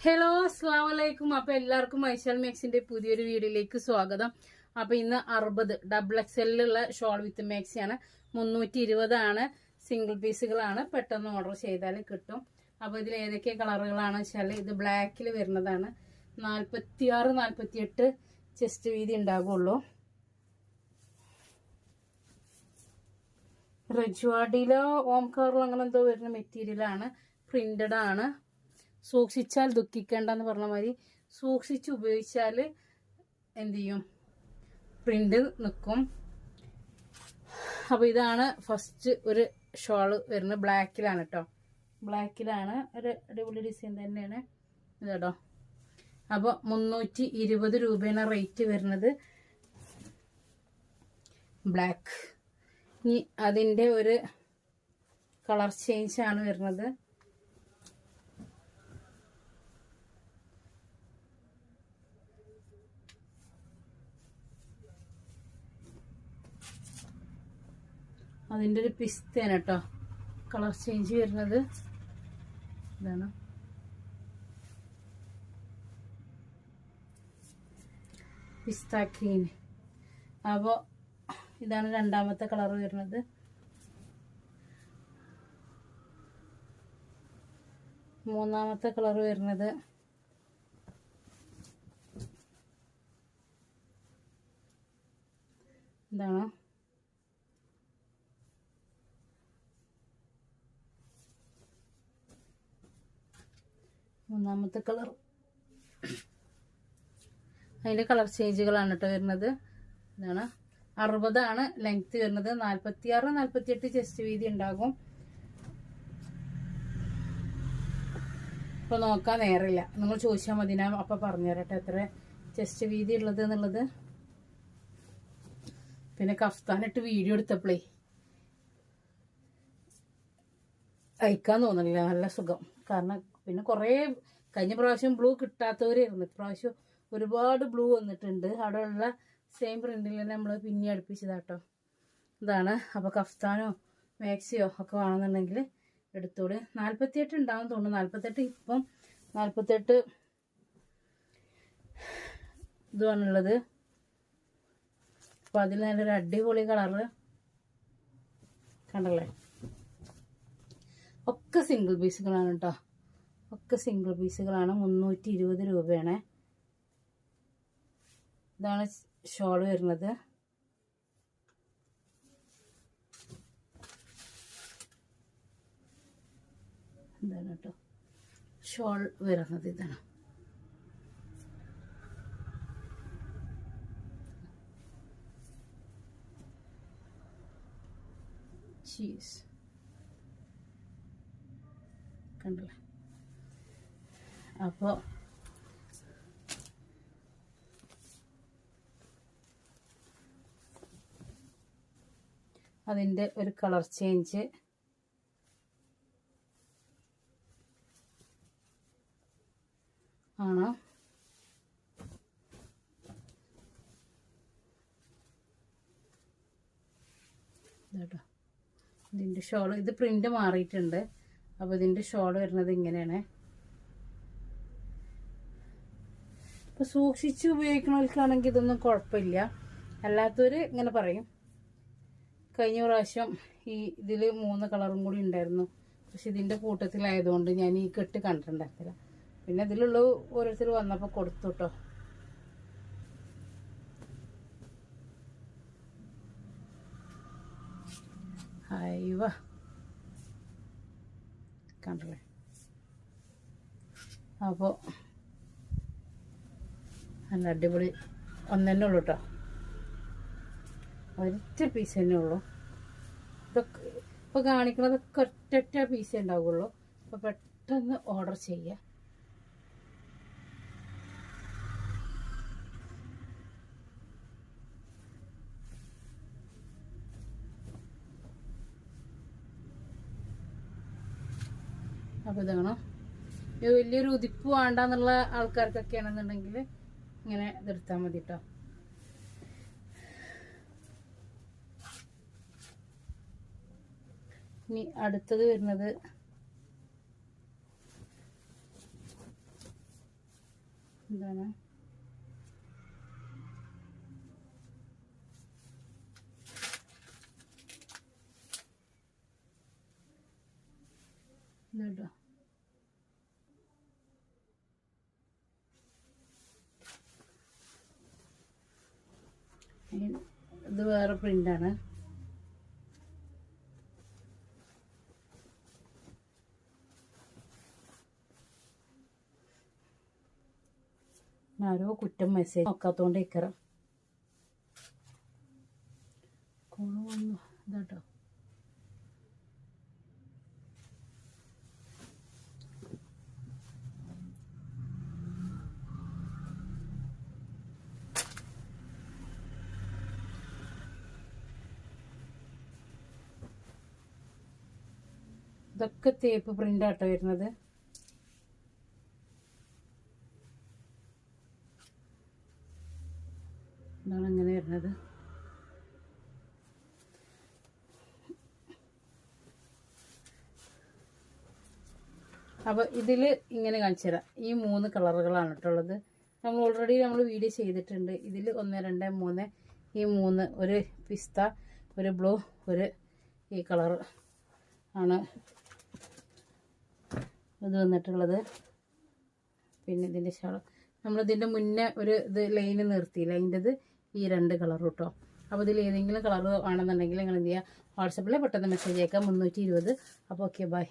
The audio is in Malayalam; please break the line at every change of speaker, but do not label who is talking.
ഹലോ അസ്സാം വലൈക്കും അപ്പൊ എല്ലാവർക്കും ഐശാൽ മാക്സിന്റെ പുതിയൊരു വീഡിയോയിലേക്ക് സ്വാഗതം. അപ്പൊ ഇന്ന് അറുപത് ഡബിൾ എക്സ് എല്ലിലുള്ള ഷോൾ വിത്ത് മാക്സിയാണ്. മുന്നൂറ്റി ഇരുപതാണ് സിംഗിൾ പീസുകളാണ് പെട്ടെന്ന് ഓർഡർ ചെയ്താൽ കിട്ടും. അപ്പൊ ഇതിൽ ഏതൊക്കെ കളറുകളാണെന്ന് വെച്ചാൽ ഇത് ബ്ലാക്കിൽ വരുന്നതാണ്. നാൽപ്പത്തി ആറ് നാൽപ്പത്തി എട്ട് ചെസ്റ്റ് വീതി ഉണ്ടാകുള്ളൂ ഓം ഓംകാറിലോ അങ്ങനെ എന്തോ വരുന്ന മെറ്റീരിയലാണ് പ്രിന്റഡ് ആണ്. സൂക്ഷിച്ചാൽ ദുഃഖിക്കേണ്ട എന്ന് പറഞ്ഞ മാതിരി സൂക്ഷിച്ച് ഉപയോഗിച്ചാൽ എന്ത് ചെയ്യും? പ്രിന്റ് നിൽക്കും അപ്പോൾ ഇതാണ് ഫസ്റ്റ് ഒരു ഷോൾ വരുന്നത് ബ്ലാക്കിലാണ് കേട്ടോ ബ്ലാക്കിലാണ് ഒരു അടിപൊളി ഡിസൈൻ തന്നെയാണ്. ഇത് അപ്പോൾ മുന്നൂറ്റി ഇരുപത് രൂപയാണ് റേറ്റ് വരുന്നത്. ബ്ലാക്ക് ഇനി അതിന്റെ ഒരു കളർ ചേഞ്ച് ആണ് വരുന്നത്. അതിന്റെ ഒരു പിസ്തയാണ് കേട്ടോ. കളർ ചേഞ്ച് വരുന്നത്. ഇതാണ്. പിസ്ത അപ്പോൾ ഇതാണ് രണ്ടാമത്തെ കളർ വരുന്നത്. മൂന്നാമത്തെ കളർ വരുന്നത്. എന്താണ് മൂന്നാമത്തെ കളർ. അതിന്റെ കളർ ചേഞ്ചുകളാണ് കേട്ടോ വരുന്നത്. ഇതാണ് അറുപതാണ് ലെങ്ത് വരുന്നത്. നാൽപ്പത്തി ആറ് നാൽപ്പത്തി എട്ട് ചെസ്റ്റ് വീതി ഉണ്ടാകും. ഇപ്പോൾ നോക്കാൻ നേരില്ല നിങ്ങൾ ചോദിച്ചാൽ മതി. ഞാൻ അപ്പൊ പറഞ്ഞുതരട്ടെ എത്ര ചെസ്റ്റ് വീതി ഉള്ളത് എന്നുള്ളത്. പിന്നെ കഫ്താനിട്ട് വീഡിയോ എടുത്തപ്പോഴേ അയക്കാൻ തോന്നുന്നില്ല. നല്ല സുഖം. കാരണം പിന്നെ കുറേ കഴിഞ്ഞ പ്രാവശ്യം ബ്ലൂ കിട്ടാത്തവരായിരുന്നു. ഇപ്രാവശ്യം ഒരുപാട് ബ്ലൂ വന്നിട്ടുണ്ട്. അവിടെ ഉള്ള സെയിം പ്രിന്റിൽ തന്നെ നമ്മൾ പിന്നെ അടുപ്പിച്ചതാട്ടോ. ഇതാണ്. അപ്പോൾ കഫ്താനോ മാക്സിയോ ഒക്കെ വേണമെന്നുണ്ടെങ്കിൽ എടുത്തോട് നാൽപ്പത്തിയെട്ട് ഉണ്ടാവും തോന്നുന്നു. നാൽപ്പത്തെട്ട് ഇപ്പം നാൽപ്പത്തെട്ട് ഇതുമാണുള്ളത് അപ്പോൾ അതിൽ നല്ലൊരു അടിപൊളി കളറ് കണ്ടല്ലേ? ഒക്കെ സിംഗിൾ പീസുകളാണ് കേട്ടോ ഒക്കെ സിംഗിൾ പീസുകളാണ് മുന്നൂറ്റി ഇരുപത് രൂപയാണ്. ഇതാണ് ഷോൾ വരുന്നത്. എന്താണ് കേട്ടോ ഷോൾ വരുന്നത് ഇതാണ്. ചീസ് കണ്ടല്ലേ? അപ്പോൾ അതിന്റെ ഒരു കളർ ചേഞ്ച്. ആണ്? കേട്ടോ ഇതിന്റെ ഷോൾ ഇത് പ്രിന്റ് മാറിയിട്ടുണ്ട്. അപ്പോൾ ഇതിന്റെ ഷോൾ വരുന്നത് ഇങ്ങനെയാണ്. അപ്പോൾ സൂക്ഷിച്ച് ഉപയോഗിക്കണവർക്കാണെങ്കിൽ ഇതൊന്നും കുഴപ്പമില്ല അല്ലാത്തവർ ഇങ്ങനെ പറയും. കഴിഞ്ഞ പ്രാവശ്യം ഈ ഇതിൽ മൂന്ന് കളറും കൂടി ഉണ്ടായിരുന്നു. പക്ഷെ ഇതിന്റെ കൂട്ടത്തിലായതുകൊണ്ട് ഞാൻ ഈ കെട്ട് കണ്ടിട്ടുണ്ടായിരുന്നില്ല. പിന്നെ ഇതിലുള്ള ഓരോരുത്തർ വന്നപ്പോൾ കൊടുത്തു കേട്ടോ അയ്യവ കണ്ടല്ലേ? അപ്പോൾ നല്ല അടിപൊളി ഒന്നെന്നെ ഉള്ളൂ കേട്ടോ ഒരൊറ്റ പീസ് തന്നെ ഉള്ളൂ. ഇതൊക്കെ ഇപ്പോൾ കാണിക്കണതൊക്കെ ഒറ്റ പീസേ ഉണ്ടാവുള്ളൂ. അപ്പോൾ പെട്ടെന്ന് ഓർഡർ ചെയ്യുക അപ്പോൾ ഇതാണ്? ഇത് വലിയൊരു ഉതിപ്പ് വേണ്ടെന്നുള്ള ആൾക്കാർക്കൊക്കെ ആണെന്നുണ്ടെങ്കിൽ ഇങ്ങനെ ഇതെടുത്താൽ മതി കേട്ടോ ഇനി അടുത്തത് വരുന്നത് എന്താണ്? ഇതാട്ടോ ഈ- ഇത് വേറെ പ്രിന്റാണ് ആരോ കുറ്റം മെസ്സേജ് നോക്കാത്തോണ്ട് ഇക്കറ ഇതൊക്കെ തേപ്പ് പ്രിന്റ് ആട്ടോ വരുന്നത്. ഇതാണ് ഇങ്ങനെ വരുന്നത്. അപ്പോൾ ഇതിൽ ഇങ്ങനെ കാണിച്ചു തരാം. ഈ മൂന്ന് കളറുകളാണ് കേട്ടുള്ളത് നമ്മൾ ഓൾറെഡി നമ്മൾ വീഡിയോ ചെയ്തിട്ടുണ്ട്. ഇതിൽ ഒന്ന് രണ്ട് മൂന്ന് ഈ മൂന്ന്. ഒരു പിസ്ത ഒരു ബ്ലൂ ഒരു ഈ കളർ ആണ് ഇത് വന്നിട്ടുള്ളത്. പിന്നെ ഇതിന്റെ ഷാൾ നമ്മളിതിന്റെ മുന്നേ ഒരു ഇത് ലൈന് നിർത്തിയില്ല? അതിന്റെത് ഈ രണ്ട് കളർ കേട്ടോ. അപ്പോൾ ഇതിൽ ഏതെങ്കിലും കളർ ആണെന്നുണ്ടെങ്കിൽ നിങ്ങൾ എന്ത് ചെയ്യുക വാട്സപ്പിൽ പെട്ടെന്ന് മെസ്സേജ് അയക്കാം. മുന്നൂറ്റി ഇരുപത്. അപ്പോൾ ഓക്കെ ബൈ